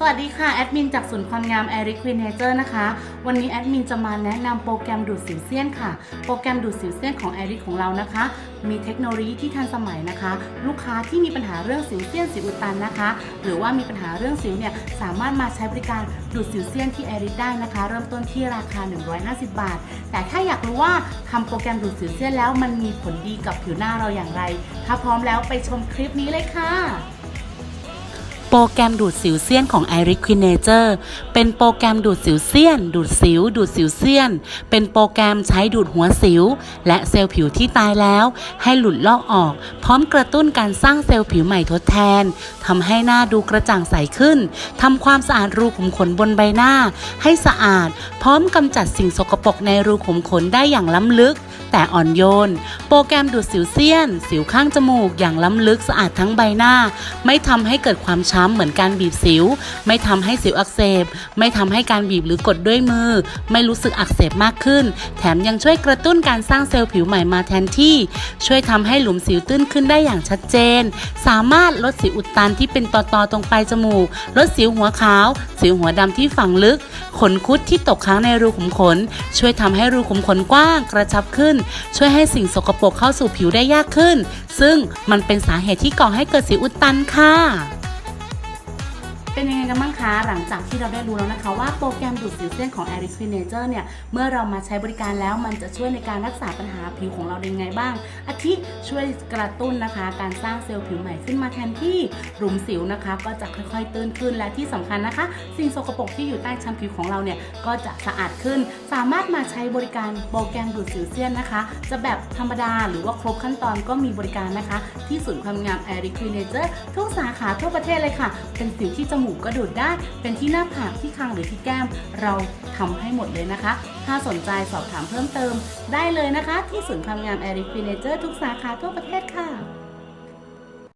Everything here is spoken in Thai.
สวัสดีค่ะ แอดมินจากศูนย์ความงาม e r i q u i n a t u r e นะคะ วันนี้แอดมินจะมาแนะนำโปรแกรมดูดสิวเซียนค่ะ โปรแกรมดูดสิวเซียนของ e r i c ของเรานะคะ มีเทคโนโลยีที่ทันสมัยนะคะ ลูกค้าที่มีปัญหาเรื่องสิวเซียนสิวอุดตันนะคะ หรือว่ามีปัญหาเรื่องสิวเนี่ยสามารถมาใช้บริการดูดสิวเซียนที่ e r i c ได้นะคะ เริ่มต้นที่ราคา 150 บาท แต่ถ้าอยากรู้ว่าทำโปรแกรมดูดสิวเซียนแล้วมันมีผลดีกับผิวหน้าเราอย่างไร ถ้าพร้อมแล้วไปชมคลิปนี้เลยค่ะ รแกรมดูดสิวเซียนของ i r i q u i n a t u r e เป็นโปรแกรมดูดสิวเซียน ดูดสิว ดูดสิวเซียน เป็นโปรแกรมใช้ดูดหัวสิว และเซลล์ผิวที่ตายแล้ว ให้หลุดลอกออก พร้อมกระตุ้นการสร้างเซลล์ผิวใหม่ทดแทนทำให้หน้าดูกระจ่างใสขึ้นทำความสะอาดรูขุมขนบนใบหน้า ให้สะอาด พร้อมกำจัดสิ่งสกปรกในรูขุมขนได้อย่างล้ำลึก แต่อ่อนโยน รแกรมดูดสิวเซียน สิวข้างจมูกอย่างล้ำลึกสะอาดทั้งใบหน้า ไม่ทำให้เกิดความช้ำเหมือนการบีบสิว ไม่ทำให้สิวอักเสบ ไม่ทำให้การบีบหรือกดด้วยมือ ไม่รู้สึกอักเสบมากขึ้น แถมยังช่วยกระตุ้นการสร้างเซลล์ผิวใหม่มาแทนที่ ช่วยทำให้หลุมสิวตื้นขึ้นได้อย่างชัดเจน สามารถลดสิวอุดตันที่เป็นตอๆตรงปลายจมูก ลดสิวหัวขาว สิวหัวดำที่ฝังลึก ขนคุดที่ตกค้างในรูขุมขน ช่วยทำให้รูขุมขนกว้างกระชับขึ้น ช่วยให้สิ่งสกปรกเข้าสู่ผิวได้ยากขึ้น ซึ่งมันเป็นสาเหตุที่ก่อให้เกิดสิวอุดตันค่ะ เป็นยังไงกันบ้างคะหลังจากที่เราได้รู้แล้วนะคะว่าโปรแกรมดูดสิวเส้นของ a r i s f i n a t u r e เนี่ยเมื่อเรามาใช้บริการแล้วมันจะช่วยในการรักษาปัญหาผิวของเราได้ยังไงบ้าง อาทิช่วยกระตุ้นนะคะ การสร้างเซลล์ผิวใหม่ขึ้นมาแทนที่หลุมสิวนะคะ ก็จะค่อยๆตื้นขึ้นและที่สำคัญนะคะ สิ่งสกปรกที่อยู่ใต้ชั้นผิวของเราเนี่ยก็จะสะอาดขึ้น สามารถมาใช้บริการโปรแกรมดูดสิวเซียนนะคะ จะแบบธรรมดาหรือว่าครบขั้นตอนก็มีบริการนะคะ ที่ศูนย์ความงาม a r i q u i n a t u r e ทุกสาขาทั่วประเทศเลยค่ะ เป็นสิวที่จมูกก็ดูดได้ เป็นที่หน้าผากที่คางหรือที่แก้ม เราทำให้หมดเลยนะคะ ถ้าสนใจสอบถามเพิ่มเติมได้เลยนะคะ ที่ศูนย์ความงามแอริฟิเนเจอร์ทุกสาขาทั่วประเทศค่ะ